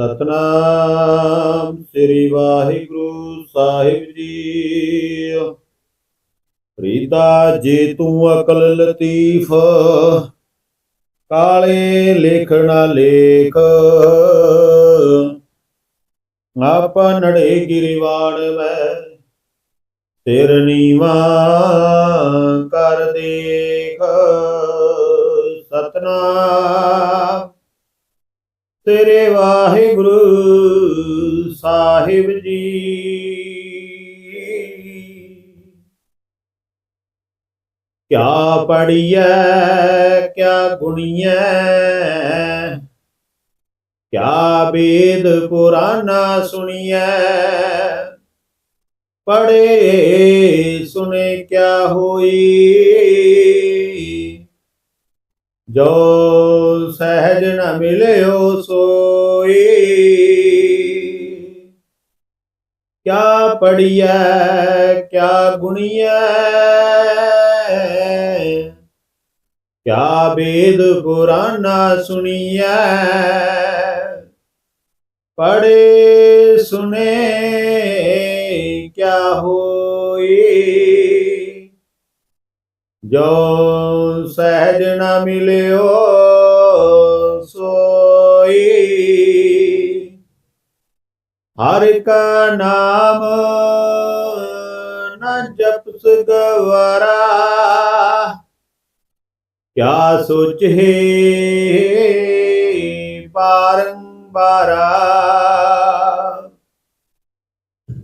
ਸਤਨਾਮ ਸ੍ਰੀ ਵਾਹਿਗੁਰੂ ਸਾਹਿਬ ਜੀ। ਪ੍ਰੀਤਾ, ਜੇ ਤੂੰ ਅਕਲ ਲਤੀਫ, ਕਾਲੇ ਲਿਖਣਾ ਲੇਖ। ਆਪਨੜੇ ਗਿਰਵਾੜ ਮੈਂ, ਤੇਰ ਨੀਵਾ ਕਰ ਦੇਖ। ਸਤਨਾਮ ਤੇਰੇ ਵਾਹਿਗੁਰੂ ਸਾਹਿਬ ਜੀ। ਕਿਆ ਪੜੀਐ ਕਿਆ ਗੁਣੀਐ, ਕਿਆ ਵੇਦ ਪੁਰਾਨਾ ਸੁਣੀਐ। ਪੜੇ ਸੁਨੇ ਕਿਆ ਹੋਈ। ਜੋ ਸਹਿਜ ਨ ਮਿਲਿਓ ਸੋਈ। ਕਿਆ ਪੜੀਐ ਕਿਆ ਗੁਣੀਐ? ਕਿਆ ਵੇਦ ਪੁਰਾਨਾ ਸੁਣੀਐ? ਪੜੇ ਸੁਨੇ ਕਿਆ ਹੋਈ? ਜੋ ਸਹਿਜ ਨ ਮਿਲਿਓ ਸੋਈ। ਹਰ ਕਾ ਨਾਮ ਨ ਜਪਸ ਗਵਾਰਾ ਕਿਆ ਸੋਚੇ ਬਾਰੰਬਾਰਾ।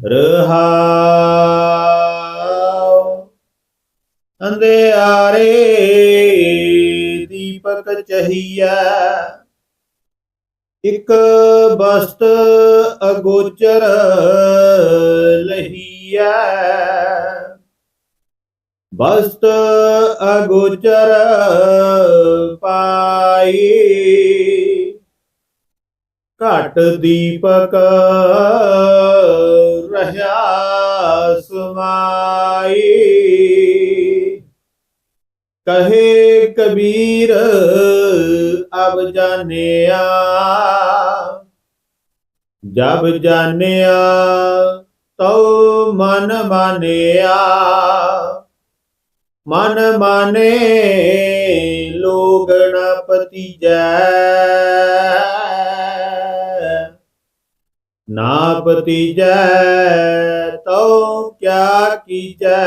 ਰਹਾਉ ਅੰਧਿਆਰੇ ਦੀਪਕ ਚਹੀਆ ਇਕ ਬਸਤ ਅਗੋਚਰ ਲਹੀਆ ਬਸਤ ਅਗੋਚਰ ਪਾਈ ਘਟ ਦੀਪਕ ਰਹਾ ਸਮਾਈ। ਕਹੇ ਕਬੀਰ, ਅਬ ਜਾਣਿਆ। ਜਬ ਜਾਣਿਆ, ਤਉ ਮਨ ਮਾਨਿਆ। ਮਨ ਮਾਨੇ ਲੋਗਣ ਪਤੀਜੈ ਨਾ ਪਤੀਜੈ ਤਉ ਕਿਆ ਕੀਜੈ।